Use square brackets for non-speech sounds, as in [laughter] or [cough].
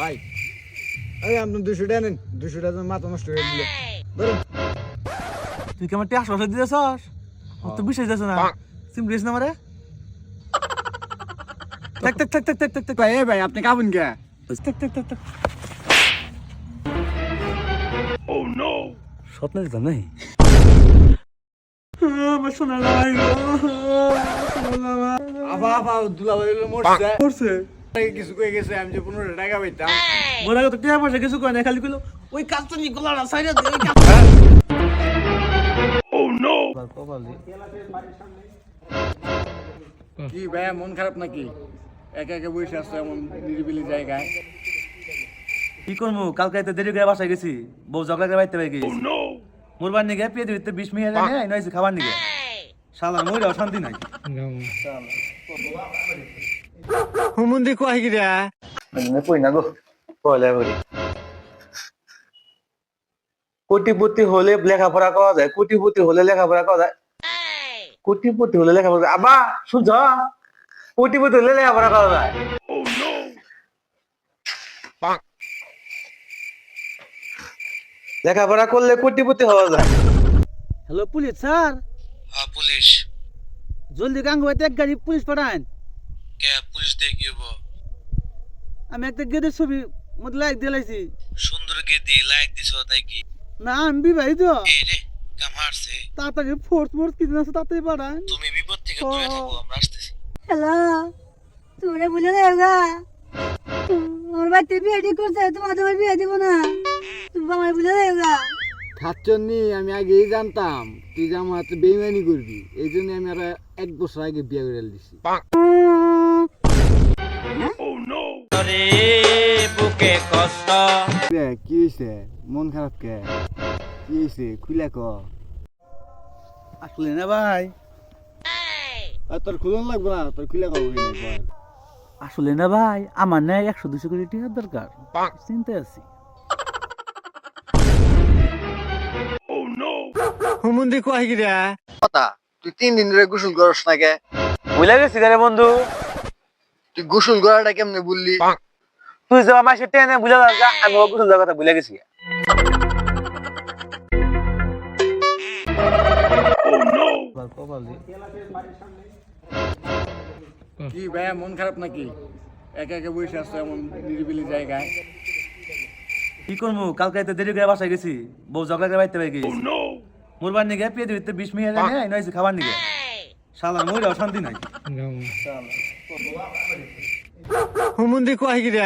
ভাই। এই আপনি দুশো টাকা নেন। দুশো টাকা মাথা নষ্ট করে দিলে তুই কি আমার টিয়া আসলে দিতেছস আমার তো বিশ্বাস যাচ্ছে না। সিম দিস না মারে [laughs] থাক থাক থাক থাক থাক থাক থাক। ভাই ভাই আপনি কাবুন কে? থাক থাক থাক থাক। স্বপ্ন দিতাম নাই আমার সোনা লাই আফা আফা দুলা ভাই মরছে। করছে কিছু কয়ে গেছে আমি যে পনেরো টাকা পাইতাম। মোর তো টিয়া পয়সা কিছু না খালি কইলো ওই কি ভাই মন খারাপ নাকি? একা একা বসে আসছো এমন নিরিবিলি জায়গায়? কি করব কালকে তো দেরি করে বাসায় গেছি। বউ ঝগড়া করে বাইতে পাই গেছি। মোর বার নিগে পেয়ে দিতে বিশ মিনিট আগে খাবার নিগে। শালা মোর শান্তি নাই। রে মানে কই না গো পয়লা করি কোটিপতি হলে লেখাপড়া করা যায় কোটিপতি হলে লেখা লেখাপড়া করা যায় কোটিপতি হলে লেখাপড়া আবা শুনছ কোটিপতি হলে লেখাপড়া করা যায় লেখাপড়া করলে কোটিপতি হওয়া যায় হ্যালো পুলিশ স্যার হ্যাঁ পুলিশ জলদি গাঙ্গ হইতে এক গাড়ি পুলিশ পাঠান কে পুলিশ আমি একটা গেদের ছবি মধ্যে লাইক দিলাইছি সুন্দর গেদি লাইক দিছ তাই কি? না আমি বিবাহিত। এই রে কাম হারছে। তাড়াতাড়ি কিছু আছে তাড়াতাড়ি পাঠান। তুমি বিপদ থেকে দূরে থাকো, আমরা আসতেছি। হ্যালো তোমরা বলে দেও গা। আমার বাড়িতে বিয়ে ঠিক করছে তোমার তোমার বিয়ে দিব না। তুমি আমার বলে দেও গা। খাচ্ছনি আমি আগেই জানতাম। তুই যে আমার হাতে বেইমানি করবি এই জন্য আমি আর এক বছর আগে বিয়ে করে দিছি। রে, কি হয়েছে মন খারাপ কে? কি হয়েছে খুলে ক? আসলে না ভাই। আর তোর খুলন লাগবে না? তোর খুলে কব আসলে না ভাই আমার না একশো দুশো কোটি টাকার দরকার। চিন্তায় আছি। হুমুন্দি কয় কি রে। কথা তুই তিন দিন ধরে গোসল করস না কে? বুঝলে গেছি রে বন্ধু। তুই গোসল করাটা কেমনে বললি? তুই যে আমার সাথে এনে বুঝা লাগা আমি ও গোসল কথা ভুলে গেছি। কি ভাই মন খারাপ নাকি? একা একা বসে আসছো এমন নিরিবিলি জায়গায়? কি করব? কালকে তো দেরি করে বাসায় গেছি। বউ ঝগড়া করে বাইতে পাই গেছি। মোর বার নিগে পেয়ে দিতে বিশ মিনিট খাবার নিগে। শালা মোর শান্তি নাই। হুমুন্দি কয় কি রে